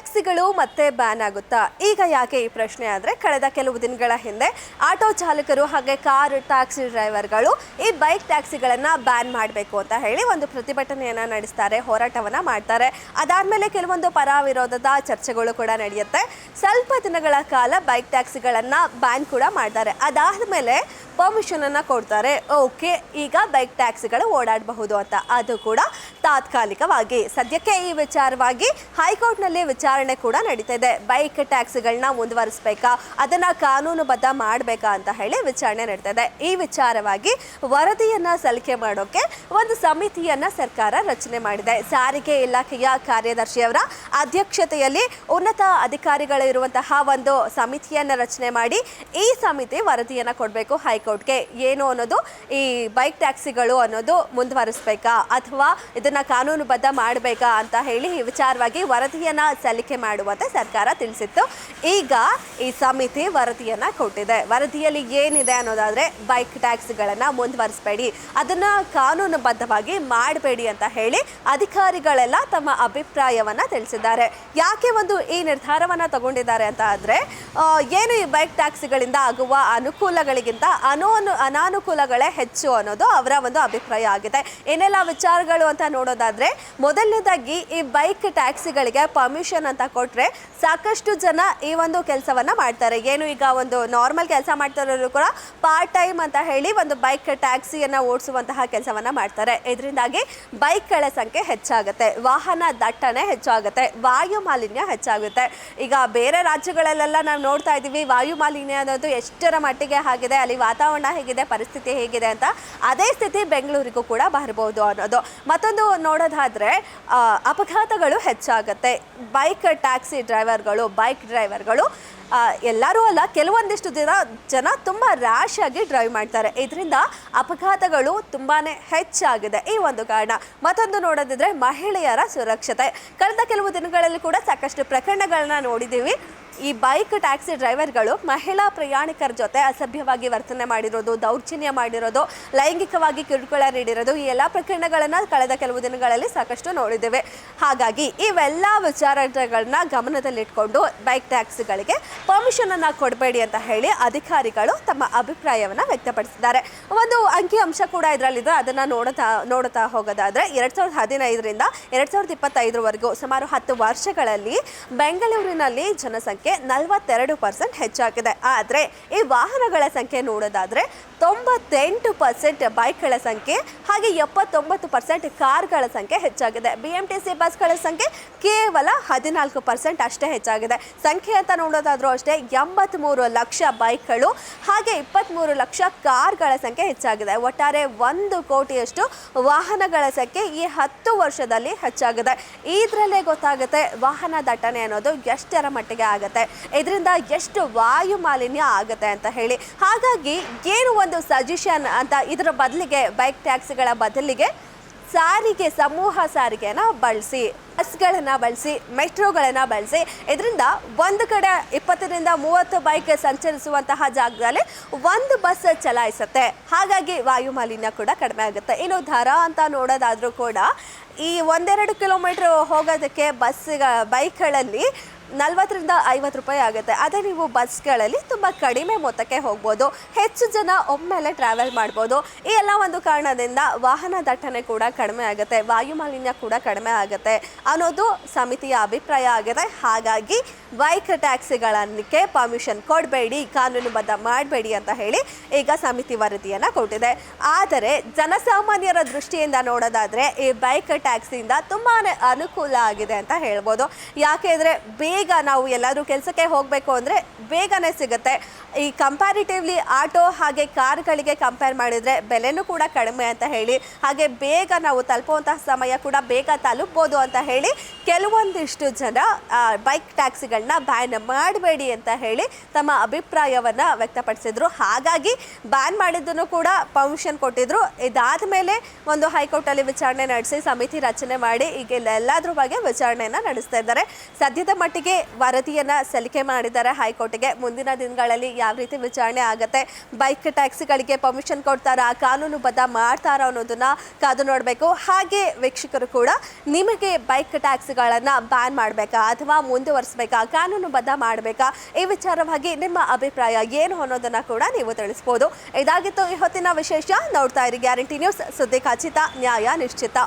ಟ್ಯಾಕ್ಸಿಗಳು ಮತ್ತೆ ಬ್ಯಾನ್ ಆಗುತ್ತಾ? ಈಗ ಯಾಕೆ ಈ ಪ್ರಶ್ನೆ ಆದರೆ ಕಳೆದ ಕೆಲವು ದಿನಗಳ ಹಿಂದೆ ಆಟೋ ಚಾಲಕರು ಹಾಗೆ ಕಾರ್ ಟ್ಯಾಕ್ಸಿ ಡ್ರೈವರ್ಗಳು ಈ ಬೈಕ್ ಟ್ಯಾಕ್ಸಿಗಳನ್ನು ಬ್ಯಾನ್ ಮಾಡಬೇಕು ಅಂತ ಹೇಳಿ ಒಂದು ಪ್ರತಿಭಟನೆಯನ್ನು ನಡೆಸ್ತಾರೆ, ಹೋರಾಟವನ್ನು ಮಾಡ್ತಾರೆ. ಅದಾದಮೇಲೆ ಕೆಲವೊಂದು ಪರ ವಿರೋಧದ ಚರ್ಚೆಗಳು ಕೂಡ ನಡೆಯುತ್ತೆ. ಸ್ವಲ್ಪ ದಿನಗಳ ಕಾಲ ಬೈಕ್ ಟ್ಯಾಕ್ಸಿಗಳನ್ನು ಬ್ಯಾನ್ ಕೂಡ ಮಾಡ್ತಾರೆ. ಅದಾದಮೇಲೆ ಪರ್ಮಿಷನ್ ಅನ್ನ ಕೊಡ್ತಾರೆ. ಓಕೆ, ಈಗ ಬೈಕ್ ಟ್ಯಾಕ್ಸಿಗಳು ಓಡಾಡಬಹುದು ಅಂತ. ಅದು ಕೂಡ ತಾತ್ಕಾಲಿಕವಾಗಿ. ಸದ್ಯಕ್ಕೆ ಈ ವಿಚಾರವಾಗಿ ಹೈಕೋರ್ಟ್ನಲ್ಲಿ ವಿಚಾರಣೆ ಕೂಡ ನಡೀತಾ ಇದೆ ಬೈಕ್ ಟ್ಯಾಕ್ಸಿಗಳನ್ನ ಮುಂದುವರಿಸಬೇಕಾ? ಅದನ್ನು ಕಾನೂನುಬದ್ಧ ಮಾಡಬೇಕಾ ಅಂತ ಹೇಳಿ ವಿಚಾರಣೆ ನಡೀತಾ ಇದೆ ಈ ವಿಚಾರವಾಗಿ ವರದಿಯನ್ನ ಸಲ್ಲಿಕೆ ಮಾಡೋಕೆ ಒಂದು ಸಮಿತಿಯನ್ನ ಸರ್ಕಾರ ರಚನೆ ಮಾಡಿದೆ. ಸಾರಿಗೆ ಇಲಾಖೆಯ ಕಾರ್ಯದರ್ಶಿಯವರ ಅಧ್ಯಕ್ಷತೆಯಲ್ಲಿ ಉನ್ನತ ಅಧಿಕಾರಿಗಳಿರುವಂತಹ ಒಂದು ಸಮಿತಿಯನ್ನ ರಚನೆ ಮಾಡಿ ಈ ಸಮಿತಿ ವರದಿಯನ್ನ ಕೊಡಬೇಕು ಹೈಕೋರ್ಟ್ಗೆ ಏನು ಅನ್ನೋದು ಈ ಬೈಕ್ ಟ್ಯಾಕ್ಸಿಗಳು ಅನ್ನೋದು ಮುಂದುವರಿಸ್ಬೇಕಾ ಅಥವಾ ಇದನ್ನ ಕಾನೂನುಬದ್ಧ ಮಾಡಬೇಕಾ ಅಂತ ಹೇಳಿ ಈ ವಿಚಾರವಾಗಿ ವರದಿಯನ್ನ ಸಲ್ಲಿಕೆ ಮಾಡುವಂತೆ ಸರ್ಕಾರ ತಿಳಿಸಿತ್ತು. ಈಗ ಈ ಸಮಿತಿ ವರದಿಯನ್ನ ಕೊಟ್ಟಿದೆ. ವರದಿಯಲ್ಲಿ ಏನಿದೆ ಅನ್ನೋದಾದ್ರೆ ಬೈಕ್ ಟ್ಯಾಕ್ಸಿಗಳನ್ನ ಮುಂದುವರಿಸಬೇಡಿ. ಅದನ್ನ ಕಾನೂನುಬದ್ಧವಾಗಿ ಮಾಡಬೇಡಿ ಅಂತ ಹೇಳಿ ಅಧಿಕಾರಿಗಳೆಲ್ಲ ತಮ್ಮ ಅಭಿಪ್ರಾಯವನ್ನ ತಿಳಿಸಿದ್ದಾರೆ. ಯಾಕೆ ಒಂದು ಈ ನಿರ್ಧಾರವನ್ನ ತಗೊಂಡಿದ್ದಾರೆ ಅಂತ ಆದ್ರೆ ಏನು ಈ ಬೈಕ್ ಟ್ಯಾಕ್ಸಿಗಳಿಂದ ಆಗುವ ಅನುಕೂಲಗಳಿಗಿಂತ ಅನೋನು ಅನಾನುಕೂಲಗಳೇ ಹೆಚ್ಚು ಅನ್ನೋದು ಅವರ ಒಂದು ಅಭಿಪ್ರಾಯ ಆಗಿದೆ. ಏನೆಲ್ಲ ವಿಚಾರಗಳು ಅಂತ ನೋಡೋದಾದ್ರೆ, ಮೊದಲನೇದಾಗಿ ಈ ಬೈಕ್ ಟ್ಯಾಕ್ಸಿಗಳಿಗೆ ಪರ್ಮಿಷನ್ ಅಂತ ಕೊಟ್ಟರೆ ಸಾಕಷ್ಟು ಜನ ಈ ಒಂದು ಕೆಲಸವನ್ನ ಮಾಡ್ತಾರೆ. ಏನು ಈಗ ಒಂದು ನಾರ್ಮಲ್ ಕೆಲಸ ಮಾಡ್ತಾರೋರು ಕೂಡ ಪಾರ್ಟ್ ಟೈಮ್ ಅಂತ ಹೇಳಿ ಒಂದು ಬೈಕ್ ಟ್ಯಾಕ್ಸಿಯನ್ನು ಓಡಿಸುವಂತಹ ಕೆಲಸವನ್ನ ಮಾಡ್ತಾರೆ. ಇದರಿಂದಾಗಿ ಬೈಕ್ಗಳ ಸಂಖ್ಯೆ ಹೆಚ್ಚಾಗುತ್ತೆ. ವಾಹನ ದಟ್ಟಣೆ ಹೆಚ್ಚಾಗುತ್ತೆ. ವಾಯು ಮಾಲಿನ್ಯ ಹೆಚ್ಚಾಗುತ್ತೆ. ಈಗ ಬೇರೆ ರಾಜ್ಯಗಳಲ್ಲೆಲ್ಲ ನಾವು ನೋಡ್ತಾ ಇದ್ದೀವಿ, ವಾಯು ಮಾಲಿನ್ಯ ಅನ್ನೋದು ಎಷ್ಟರ ಮಟ್ಟಿಗೆ ಆಗಿದೆ, ಅಲ್ಲಿ ವಾತಾವರಣ ಹೇಗಿದೆ, ಪರಿಸ್ಥಿತಿ ಹೇಗಿದೆ ಅಂತ ಅದೇ ಸ್ಥಿತಿ ಬೆಂಗಳೂರಿಗೂ ಕೂಡ ಬರಬಹುದು ಅನ್ನೋದು. ಮತ್ತೊಂದು ನೋಡೋದಾದ್ರೆ ಅಪಘಾತಗಳು ಹೆಚ್ಚಾಗುತ್ತೆ. ಬೈಕ್ ಟ್ಯಾಕ್ಸಿ ಡ್ರೈವರ್ಗಳು, ಬೈಕ್ ಡ್ರೈವರ್ಗಳು ಎಲ್ಲರೂ ಅಲ್ಲ, ಕೆಲವೊಂದಿಷ್ಟು ದಿನ ಜನ ತುಂಬ ರ್ಯಾಶ್ ಆಗಿ ಡ್ರೈವ್ ಮಾಡ್ತಾರೆ. ಇದರಿಂದ ಅಪಘಾತಗಳು ತುಂಬಾ ಹೆಚ್ಚಾಗಿದೆ ಈ ಒಂದು ಕಾರಣ. ಮತ್ತೊಂದು ನೋಡೋದಿದ್ರೆ ಮಹಿಳೆಯರ ಸುರಕ್ಷತೆ. ಕಳೆದ ಕೆಲವು ದಿನಗಳಲ್ಲಿ ಕೂಡ ಸಾಕಷ್ಟು ಪ್ರಕರಣಗಳನ್ನ ನೋಡಿದ್ದೀವಿ. ಈ ಬೈಕ್ ಟ್ಯಾಕ್ಸಿ ಡ್ರೈವರ್ಗಳು ಮಹಿಳಾ ಪ್ರಯಾಣಿಕರ ಜೊತೆ ಅಸಭ್ಯವಾಗಿ ವರ್ತನೆ ಮಾಡಿರೋದು, ದೌರ್ಜನ್ಯ ಮಾಡಿರೋದು, ಲೈಂಗಿಕವಾಗಿ ಕಿರುಕುಳ ನೀಡಿರೋದು, ಈ ಎಲ್ಲ ಪ್ರಕರಣಗಳನ್ನು ಕಳೆದ ಕೆಲವು ದಿನಗಳಲ್ಲಿ ಸಾಕಷ್ಟು ನೋಡಿದ್ದೇವೆ. ಹಾಗಾಗಿ ಇವೆಲ್ಲ ವಿಚಾರಗಳನ್ನ ಗಮನದಲ್ಲಿಟ್ಕೊಂಡು ಬೈಕ್ ಟ್ಯಾಕ್ಸಿಗಳಿಗೆ ಪರ್ಮಿಷನ್ ಅನ್ನ ಕೊಡಬೇಡಿ ಅಂತ ಹೇಳಿ ಅಧಿಕಾರಿಗಳು ತಮ್ಮ ಅಭಿಪ್ರಾಯವನ್ನು ವ್ಯಕ್ತಪಡಿಸಿದ್ದಾರೆ. ಒಂದು ಅಂಕಿ ಅಂಶ ಕೂಡ ಇದರಲ್ಲಿದೆ. ಅದನ್ನ ನೋಡುತ್ತಾ ನೋಡುತ್ತಾ ಹೋಗೋದಾದರೆ ಎರಡು ಸಾವಿರದ ಹದಿನೈದರಿಂದ ಎರಡು ಸಾವಿರದ ಇಪ್ಪತ್ತೈದರವರೆಗೂ ಸುಮಾರು ಹತ್ತು ವರ್ಷಗಳಲ್ಲಿ ಬೆಂಗಳೂರಿನಲ್ಲಿ ಜನಸಂಖ್ಯೆ ನಲವತ್ತೆರಡು ಪರ್ಸೆಂಟ್ ಹೆಚ್ಚಾಗಿದೆ. ಆದರೆ ಈ ವಾಹನಗಳ ಸಂಖ್ಯೆ ನೋಡೋದಾದರೆ ತೊಂಬತ್ತೆಂಟು ಪರ್ಸೆಂಟ್ ಬೈಕ್ಗಳ ಸಂಖ್ಯೆ, ಹಾಗೆ ಎಪ್ಪತ್ತೊಂಬತ್ತು ಪರ್ಸೆಂಟ್ ಕಾರ್ಗಳ ಸಂಖ್ಯೆ ಹೆಚ್ಚಾಗಿದೆ. ಬಿ ಎಂ ಟಿ ಸಿ ಬಸ್ಗಳ ಸಂಖ್ಯೆ ಕೇವಲ ಹದಿನಾಲ್ಕು ಪರ್ಸೆಂಟ್ ಅಷ್ಟೇ ಹೆಚ್ಚಾಗಿದೆ. ಸಂಖ್ಯೆ ಅಂತ ನೋಡೋದಾದರೂ ಅಷ್ಟೇ ಎಂಬತ್ತ್ಮೂರು ಲಕ್ಷ ಬೈಕ್ಗಳು, ಹಾಗೆ ಇಪ್ಪತ್ತ್ಮೂರು ಲಕ್ಷ ಕಾರ್ಗಳ ಸಂಖ್ಯೆ ಹೆಚ್ಚಾಗಿದೆ. ಒಟ್ಟಾರೆ ಒಂದು ಕೋಟಿಯಷ್ಟು ವಾಹನಗಳ ಸಂಖ್ಯೆ ಈ ಹತ್ತು ವರ್ಷದಲ್ಲಿ ಹೆಚ್ಚಾಗಿದೆ. ಇದರಲ್ಲೇ ಗೊತ್ತಾಗುತ್ತೆ ವಾಹನ ದಟ್ಟಣೆ ಅನ್ನೋದು ಎಷ್ಟರ ಮಟ್ಟಿಗೆ ಆಗುತ್ತೆ. ಇದರಿಂದ ಎಷ್ಟು ವಾಯು ಮಾಲಿನ್ಯ ಆಗುತ್ತೆ ಅಂತ ಹೇಳಿ. ಹಾಗಾಗಿ ಏನು ಒಂದು ಸಜೆಷನ್ ಅಂತ ಇದರ ಬದಲಿಗೆ ಬೈಕ್ ಟ್ಯಾಕ್ಸಿಗಳ ಬದಲಿಗೆ ಸಾರಿಗೆ, ಸಮೂಹ ಸಾರಿಗೆನ ಬಳಸಿ ಬಸ್ಗಳನ್ನು ಬಳಸಿ ಮೆಟ್ರೋಗಳನ್ನು ಬಳಸಿ. ಇದರಿಂದ ಒಂದು ಕಡೆ ಇಪ್ಪತ್ತರಿಂದ ಮೂವತ್ತು ಬೈಕ್ ಸಂಚರಿಸುವಂತಹ ಜಾಗದಲ್ಲಿ ಒಂದು ಬಸ್ ಚಲಾಯಿಸುತ್ತೆ. ಹಾಗಾಗಿ ವಾಯು ಮಾಲಿನ್ಯ ಕೂಡ ಕಡಿಮೆ ಆಗುತ್ತೆ. ಇನ್ನು ದರ ಅಂತ ನೋಡೋದಾದರೂ ಕೂಡ ಈ ಒಂದೆರಡು ಕಿಲೋಮೀಟ್ರ್ ಹೋಗೋದಕ್ಕೆ ಬಸ್ ಬೈಕ್ಗಳಲ್ಲಿ ನಲ್ವತ್ತರಿಂದ ಐವತ್ತು ರೂಪಾಯಿ ಆಗುತ್ತೆ. ಅದೇ ನೀವು ಬಸ್ಗಳಲ್ಲಿ ತುಂಬ ಕಡಿಮೆ ಮೊತ್ತಕ್ಕೆ ಹೋಗ್ಬೋದು. ಹೆಚ್ಚು ಜನ ಒಮ್ಮೆಲೆ ಟ್ರಾವೆಲ್ ಮಾಡ್ಬೋದು. ಈ ಎಲ್ಲ ಒಂದು ಕಾರಣದಿಂದ ವಾಹನ ದಟ್ಟಣೆ ಕೂಡ ಕಡಿಮೆ ಆಗುತ್ತೆ. ವಾಯು ಮಾಲಿನ್ಯ ಕೂಡ ಕಡಿಮೆ ಆಗುತ್ತೆ ಅನ್ನೋದು ಸಮಿತಿಯ ಅಭಿಪ್ರಾಯ ಆಗಿದೆ. ಹಾಗಾಗಿ ಬೈಕ್ ಟ್ಯಾಕ್ಸಿಗಳನ್ನಕ್ಕೆ ಪರ್ಮಿಷನ್ ಕೊಡಬೇಡಿ, ಕಾನೂನುಬದ್ಧ ಮಾಡಬೇಡಿ ಅಂತ ಹೇಳಿ ಈಗ ಸಮಿತಿ ವರದಿಯನ್ನು ಕೊಟ್ಟಿದೆ. ಆದರೆ ಜನಸಾಮಾನ್ಯರ ದೃಷ್ಟಿಯಿಂದ ನೋಡೋದಾದರೆ ಈ ಬೈಕ್ ಟ್ಯಾಕ್ಸಿಯಿಂದ ತುಂಬಾ ಅನುಕೂಲ ಆಗಿದೆ ಅಂತ ಹೇಳ್ಬೋದು. ಯಾಕೆಂದರೆ ಬೇಗ ನಾವು ಎಲ್ಲಾದರೂ ಕೆಲಸಕ್ಕೆ ಹೋಗಬೇಕು ಅಂದರೆ ಬೇಗನೆ ಸಿಗುತ್ತೆ. ಈ ಕಂಪ್ಯಾರಿಟಿವ್ಲಿ ಆಟೋ ಹಾಗೆ ಕಾರ್ಗಳಿಗೆ ಕಂಪೇರ್ ಮಾಡಿದರೆ ಬೆಲೆನೂ ಕೂಡ ಕಡಿಮೆ ಅಂತ ಹೇಳಿ, ಹಾಗೆ ಬೇಗ ನಾವು ತಲುಪುವಂತಹ ಸಮಯ ಕೂಡ ಬೇಗ ತಲುಪ್ಬೋದು ಅಂತ ಹೇಳಿ ಕೆಲವೊಂದಿಷ್ಟು ಜನ ಬೈಕ್ ಟ್ಯಾಕ್ಸಿಗಳನ್ನ ಬ್ಯಾನ್ ಮಾಡಬೇಡಿ ಅಂತ ಹೇಳಿ ತಮ್ಮ ಅಭಿಪ್ರಾಯವನ್ನು ವ್ಯಕ್ತಪಡಿಸಿದ್ರು. ಹಾಗಾಗಿ ಬ್ಯಾನ್ ಮಾಡಿದ್ದನ್ನು ಕೂಡ ಪರ್ಮಿಷನ್ ಕೊಟ್ಟಿದ್ರು. ಇದಾದ ಮೇಲೆ ಒಂದು ಹೈಕೋರ್ಟಲ್ಲಿ ವಿಚಾರಣೆ ನಡೆಸಿ ಸಮಿತಿ ರಚನೆ ಮಾಡಿ, ಈಗ ಎಲ್ಲದರ ಬಗ್ಗೆ ವಿಚಾರಣೆಯನ್ನು ನಡೆಸ್ತಾ ಇದ್ದಾರೆ. ಸದ್ಯದ ಮಟ್ಟಿಗೆ ಹಾಗೆ ವರದಿಯನ್ನ ಸಲ್ಲಿಕೆ ಮಾಡಿದ್ದಾರೆ ಹೈಕೋರ್ಟ್ಗೆ. ಮುಂದಿನ ದಿನಗಳಲ್ಲಿ ಯಾವ ರೀತಿ ವಿಚಾರಣೆ ಆಗತ್ತೆ? ಬೈಕ್ ಟ್ಯಾಕ್ಸಿಗಳಿಗೆ ಪರ್ಮಿಷನ್ ಕೊಡ್ತಾರಾ? ಕಾನೂನುಬದ್ಧ ಮಾಡ್ತಾರಾ ಅನ್ನೋದನ್ನ ಕಾದು ನೋಡಬೇಕು. ಹಾಗೆ ವೀಕ್ಷಕರು ಕೂಡ ನಿಮಗೆ ಬೈಕ್ ಟ್ಯಾಕ್ಸಿಗಳನ್ನ ಬ್ಯಾನ್ ಮಾಡಬೇಕಾ ಅಥವಾ ಮುಂದುವರಿಸಬೇಕಾ? ಕಾನೂನುಬದ್ಧ ಮಾಡಬೇಕಾ? ಈ ವಿಚಾರವಾಗಿ ನಿಮ್ಮ ಅಭಿಪ್ರಾಯ ಏನು ಅನ್ನೋದನ್ನ ಕೂಡ ನೀವು ತಿಳಿಸ್ಬೋದು. ಇದಾಗಿತ್ತು ಇವತ್ತಿನ ವಿಶೇಷ. ನೋಡ್ತಾ ಇರಿ ಗ್ಯಾರಂಟಿ ನ್ಯೂಸ್ ಸುದ್ದಿ ಖಚಿತ, ನ್ಯಾಯ ನಿಶ್ಚಿತ.